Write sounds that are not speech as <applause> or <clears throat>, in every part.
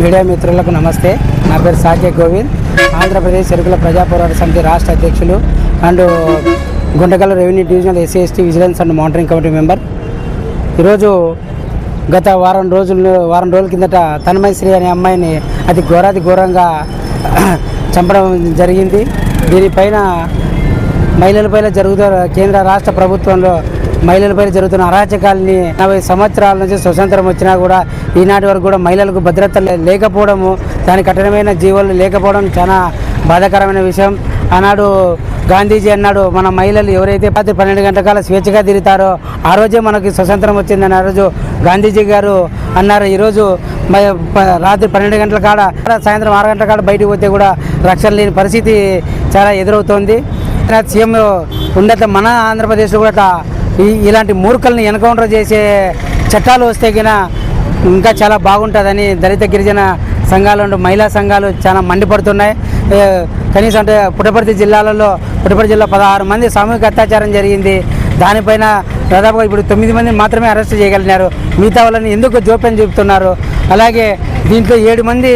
Media మిత్రులకు నమస్తే. నా పేరు సాకే గోవింద్. ఆంధ్రప్రదేశ్ చెరుకుల ప్రజాపోరాట సమితి రాష్ట్ర అధ్యక్షులు and Guntakal revenue divisional SC ST vigilance and monitoring committee member. ఈరోజు గత వారం రోజులు వారం రోజుల కిందట తన్మయశ్రీ అనే అమ్మాయిని అతి ఘోరాతి ఘోరంగా <clears throat> చంపడం జరిగింది. దీనిపైన మహిళలపైన జరుగుతున్న కేంద్ర రాష్ట్ర ప్రభుత్వంలో మహిళలపై జరుగుతున్న అరాచకాలని నలభై సంవత్సరాల నుంచి స్వతంత్రం వచ్చినా కూడా ఈనాటి వరకు కూడా మహిళలకు భద్రత లేకపోవడము దాని కఠినమైన జీవులు లేకపోవడం చాలా బాధాకరమైన విషయం. ఆనాడు గాంధీజీ అన్నాడు మన మహిళలు ఎవరైతే రాత్రి పన్నెండు గంటల స్వేచ్ఛగా తిరుగుతారో ఆ రోజే మనకి స్వతంత్రం వచ్చిందని ఆ రోజు గాంధీజీ గారు అన్నారు. ఈరోజు రాత్రి పన్నెండు గంటల కాడ సాయంత్రం ఆరు గంటల కాడ బయటికి పోతే కూడా రక్షణ లేని పరిస్థితి చాలా ఎదురవుతోంది. సీఎం ఉన్నత మన ఆంధ్రప్రదేశ్లో కూడా ఇలాంటి మూర్ఖల్ని ఎన్కౌంటర్ చేసే చట్టాలు వస్తే గిన ఇంకా చాలా బాగుంటుందని దళిత గిరిజన సంఘాలు మహిళా సంఘాలు చాలా మండిపడుతున్నాయి. కనీసం అంటే పుట్టపర్తి జిల్లాలలో పుట్టపర్తి జిల్లా పదహారు మంది సామూహిక అత్యాచారం జరిగింది. దానిపైన దాదాపుగా ఇప్పుడు తొమ్మిది మందిని మాత్రమే అరెస్ట్ చేయగలిగినారు. మిగతా వాళ్ళని ఎందుకు జోప్యం చూపుతున్నారు? అలాగే దీంట్లో ఏడు మంది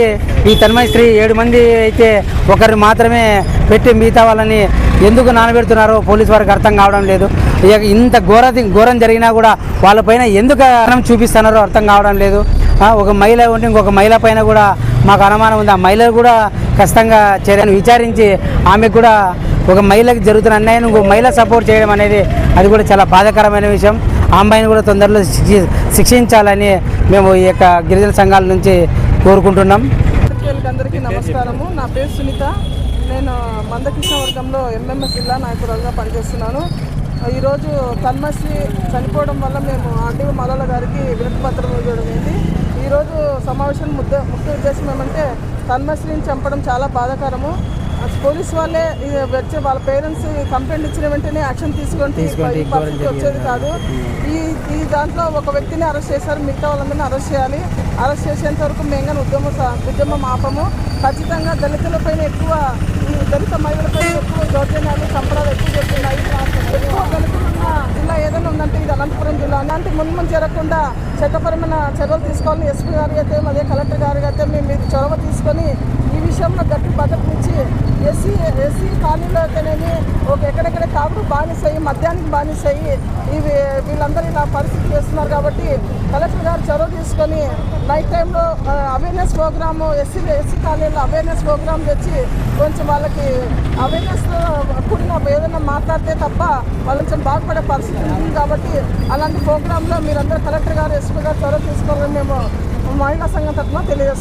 ఈ తన్మయ స్త్రీ ఏడు మంది అయితే ఒకరిని మాత్రమే పెట్టి మిగతా వాళ్ళని ఎందుకు నానబెడుతున్నారో పోలీస్ వారికి అర్థం కావడం లేదు. ఇక ఇంత ఘోర ఘోరం జరిగినా కూడా వాళ్ళపైన ఎందుకు అనం చూపిస్తున్నారో అర్థం కావడం లేదు. ఒక మహిళ ఉంటే ఇంకొక మహిళ పైన కూడా మాకు అనుమానం ఉంది. ఆ మహిళలు కూడా ఖచ్చితంగా చర్యను విచారించి ఆమెకు కూడా ఒక మహిళకి జరుగుతున్న అన్యాయం ఇంకో మహిళ సపోర్ట్ చేయడం అనేది అది కూడా చాలా బాధాకరమైన విషయం. ఆ అమ్మాయిని కూడా తొందరలో శిక్షి- శిక్షించాలని మేము ఈ యొక్క గిరిజన సంఘాల నుంచి కోరుకుంటున్నాం. అందరికీ నమస్కారము. నా పేరు సునీత. నేను మందకృష్ణ వర్గంలో ఎంఎంఎస్ జిల్లా నాయకురాలుగా పనిచేస్తున్నాను. ఈరోజు తన్మశ్రీ చనిపోవడం వల్ల మేము ఆర్డీఓ మాలల గారికి వినతి పత్రం ఇవ్వడం ఏంటి? ఈరోజు సమావేశం ముద్ద ముఖ్య ఉద్దేశం ఏమంటే తన్మశ్రీని చంపడం చాలా బాధాకరము. పోలీస్ వాళ్ళే వచ్చే వాళ్ళ పేరెంట్స్ కంప్లైంట్ ఇచ్చిన వెంటనే యాక్షన్ ఈ పరిస్థితి వచ్చేది కాదు. ఈ ఈ దాంట్లో ఒక వ్యక్తిని అరెస్ట్ చేశారు. మిగతా వాళ్ళందరినీ అరెస్ట్ చేయాలి. అరెస్ట్ చేసేంత వరకు మేము కానీ ఉద్యమ ఉద్యమం ఆపము ఖచ్చితంగా దళితులపైన ఎక్కువ ఈ దళిత మహిళలపైన ఎక్కువ దౌర్జన్యాలు సంప్రదాయాలు ఎక్కువ చేస్తున్నాయి ఎక్కువ దళితులున్న జిల్లా ఏదైనా ఉందంటే ఇది అనంతపురం జిల్లా. అలాంటి మున్ముందు జరగకుండా చట్టపరమైన చర్యలు తీసుకోవాలని ఎస్పీ గారి అయితే అదే కలెక్టర్ గారి అయితే మేము ఇది చొరవ తీసుకొని ఈ విషయంలో గట్టి భద్రతనిచ్చి ఎస్సీ ఎస్సీ కాలనీలో అయితేనేమి ఒక ఎక్కడెక్కడ కాపుడు బానిసయ్యి మద్యానికి బానిసయ్యి ఇవి వీళ్ళందరూ ఇలా పరిస్థితి చేస్తున్నారు కాబట్టి కలెక్టర్ గారు చొరవ తీసుకొని నైట్ టైంలో అవేర్నెస్ ప్రోగ్రాము ఎస్సీ ఎస్సీ కాలనీలో అవేర్నెస్ ప్రోగ్రామ్ తెచ్చి కొంచెం వాళ్ళకి అవేర్నెస్ కూడిన ఏదైనా మాట్లాడితే తప్ప వాళ్ళు కొంచెం బాగుపడే పరిస్థితి ఉంది కాబట్టి అలాంటి ప్రోగ్రాంలో మీరందరూ కలెక్టర్ గారు ఎస్పీ గారు చొరవ తీసుకోవాలని మేము మహిళా సంఘం తరఫున తెలియజేస్తున్నాం.